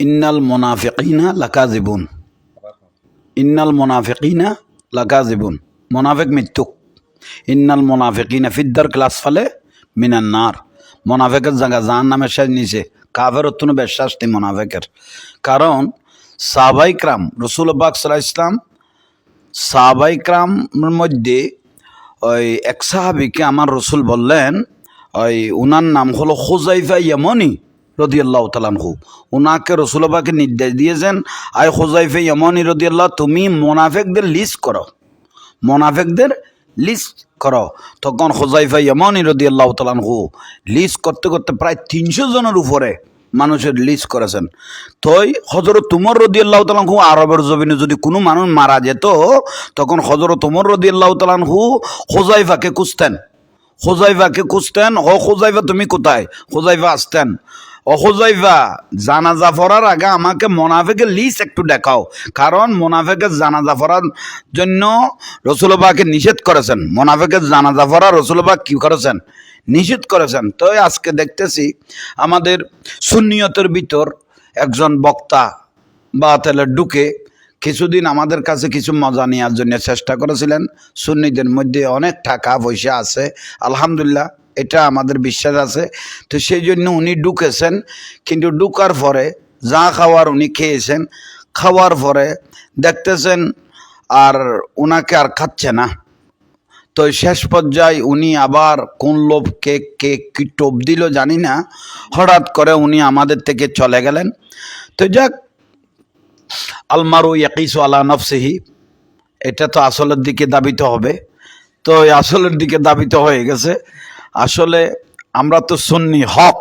ইন্নাল মোনাফিকিনা লাকাজিবুন ইন্নাল মোনাফিকিনা লাকাজিবুন মোনাফিক মৃত্যুক। ইন্নাল মোনাফিকিনা ফিদ্দার ক্লাস ফালে মিনান্নার মোনাফেকের জায়গা জাহান নামের শেষ নিচে কাফের অত্যন্ত বিশ্বাসটি মোনাফেকের। কারণ সাবাইকরাম রসুল বাক সাল্লাহ ইসলাম সাহাবাইকরামের মধ্যে ওই এক সাহাবিকে আমার রসুল বললেন, ওই উনার নাম হলো হোজাইফা ইয়মনি। রদিয়াল্লাহ তালানহু উনাকে রসুলবাকে নির্দেশ দিয়েছেন আই হোজাইফা ইয়মনি রদিয়াল্লাহ, তুমি মোনাফেকদের লিস্ট করো। মোনাফেকদের লিস্ট করো। তখন হোজাইফা ইয়মনি রদিয়াল্লাহ তালানহু লিস্ট করতে করতে প্রায় তিনশো জনের উপরে মানুষের লিস্ট করেছেন। তই হজরত তুমর রদি আল্লাহ তালাহু আরবের জমিনে যদি কোনো মানুষ মারা যেত, তখন হজরত তুমর রদি আল্লাহ তালাহু হোজাইফাকে খুঁজতেন। হোজাইফাকে খুঁজতেন, ও হোজাইফা তুমি কোথায়? হোজাইফা আসতেন। ও হোজাইফা জানাজা পড়ার আগে আমাকে মোনাফেকের লিস্ট একটু দেখাও। কারণ মোনাফেকের জানাজা পড়ার জন্য রসুলবাকে নিষেধ করেছেন। মোনাফেকের জানাজা পড়া রসুলবা কি করেছেন? নিষেধ করেছেন। তো আজকে দেখতেছি আমাদের সুন্নিয়তের ভিতর একজন বক্তা বা তাহলে ঢুকে কিছুদিন আমাদের কাছে কিছু মজা নেওয়ার জন্য চেষ্টা করেছিলেন। সুন্নিদের মধ্যে অনেক টাকা পয়সা আছে। আলহামদুলিল্লাহ এটা আমাদের বিশ্বাস আছে। তো সেই জন্য উনি ঢুকেছেন, কিন্তু ঢুকার পরে যা খাওয়ার উনি খেয়েছেন, খাওয়ার পরে দেখতেছেন আর ওনাকে আর খাচ্ছে না। তো শেষ পর্যায়ে উনি আবার কোন লোভ, কে কে, কি টোপ দিল জানি না। হঠাৎ করে উনি আমাদের থেকে চলে গেলেন। তো যাক, আলমারু ইয়াকিস আলা নফসিহি, এটা তো আসলের দিকে দাবিত হবে। তো আসলের দিকে দাবিত হয়ে গেছে। আসলে আমরা তো সুন্নি হক।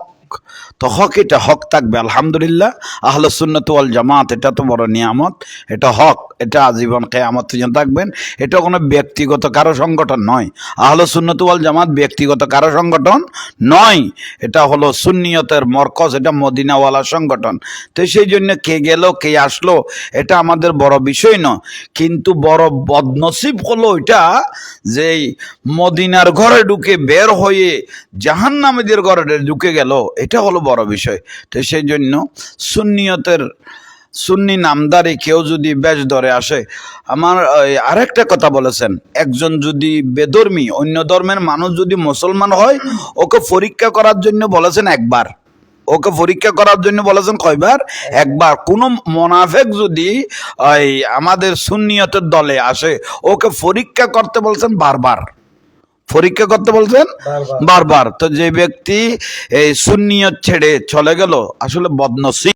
তো হক এটা হক থাকবে, আলহামদুলিল্লাহ। আহলে সুন্নত ওয়াল জামাত, এটা তো বড় নিয়ামত। এটা হক, এটা আজীবন কেয়ামত পর্যন্ত থাকবেন। এটা কোনো ব্যক্তিগত কারও সংগঠন নয়। আহলে সুন্নত ওয়াল জামাত ব্যক্তিগত কারও সংগঠন নয়। এটা হলো সুন্নিয়তের মরকজ, এটা মদিনাওয়ালা সংগঠন। তো সেই জন্য কে গেল, কে আসলো, এটা আমাদের বড় বিষয় নয়। কিন্তু বড় বদনসিব হলো এটা যে মদিনার ঘরে ঢুকে বের হয়ে জাহান্নামীদের ঘরে ঢুকে গেল। এটা হলো বড় বিষয়। তো সেই জন্য সুন্নিয়তের, সুন্নি নামদারি কেউ যদি বেশ ধরে আসে, আমার আরেকটা কথা বলেছেন, একজন যদি বেধর্মী, অন্য ধর্মের মানুষ যদি মুসলমান হয়, ওকে পরীক্ষা করার জন্য বলেছেন একবার। ওকে পরীক্ষা করার জন্য বলেছেন কয়বার? একবার। কোনো মোনাফেক যদি আমাদের সুন্নিয়তের দলে আসে, ওকে পরীক্ষা করতে বলছেন বারবার। পরীক্ষা করতে বলছেন? বারবার। তো যে ব্যক্তি এই শূন্য ছেড়ে চলে গেল আসলে বদনসিব।